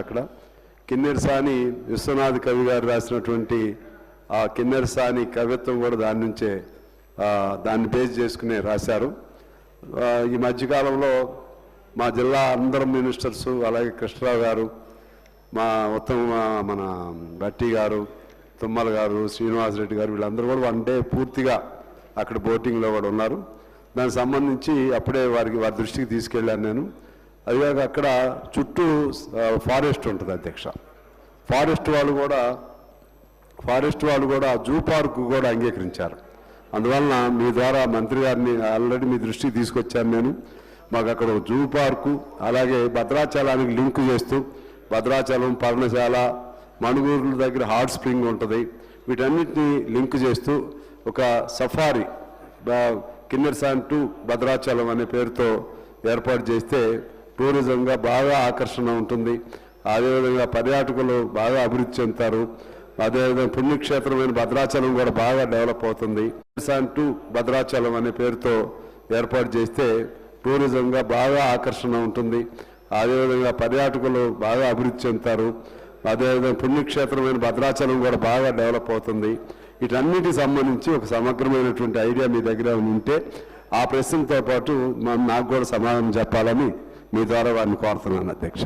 అక్కడ. కిన్నెరసాని విశ్వనాథ్ కవి గారు రాసినటువంటి ఆ కిన్నెరసాని కవిత్వం కూడా దాని నుంచే దాన్ని బేస్ చేసుకునే రాశారు. ఈ మధ్యకాలంలో మా జిల్లా అందరం మినిస్టర్స్ అలాగే కృష్ణరావు గారు మా ఉత్తమ మన భట్టి గారు తుమ్మల గారు శ్రీనివాసరెడ్డి గారు వీళ్ళందరూ కూడా వన్ డే పూర్తిగా అక్కడ బోటింగ్లో కూడా ఉన్నారు. దానికి సంబంధించి అప్పుడే వారికి వారి దృష్టికి తీసుకెళ్ళాను నేను. అదిగాక అక్కడ చుట్టూ ఫారెస్ట్ ఉంటుంది అధ్యక్ష. ఫారెస్ట్ వాళ్ళు కూడా ఫారెస్ట్ వాళ్ళు కూడా జూ పార్క్ కూడా అంగీకరించారు. అందువలన మీ ద్వారా మంత్రి గారిని ఆల్రెడీ మీ దృష్టికి తీసుకొచ్చాను నేను. మాకు అక్కడ జూ పార్కు అలాగే భద్రాచలానికి లింక్ చేస్తూ భద్రాచలం పర్ణశాల మణుగూరు దగ్గర హాట్ స్ప్రింగ్ ఉంటుంది. వీటన్నిటిని లింక్ చేస్తూ ఒక సఫారీ కిన్నెర్సాన్ టు భద్రాచలం అనే పేరుతో ఏర్పాటు చేస్తే టూరిజంగా బాగా ఆకర్షణ ఉంటుంది. అదేవిధంగా పర్యాటకులు బాగా అభివృద్ధి చెందుతారు. అదేవిధంగా పుణ్యక్షేత్రమైన భద్రాచలం కూడా బాగా డెవలప్ అవుతుంది. టూ టు భద్రాచలం అనే పేరుతో ఏర్పాటు చేస్తే టూరిజంగా బాగా ఆకర్షణ ఉంటుంది. అదేవిధంగా పర్యాటకులు బాగా అభివృద్ధి చెందుతారు. అదేవిధంగా పుణ్యక్షేత్రమైన భద్రాచలం కూడా బాగా డెవలప్ అవుతుంది. వీటన్నిటికి సంబంధించి ఒక సమగ్రమైనటువంటి ఐడియా మీ దగ్గర ఉంటే ఆ ప్రశ్నతో పాటు మా- నాకు కూడా సమాధానం చెప్పాలని మీ ద్వారా వారిని కోరుతున్నాను అధ్యక్ష.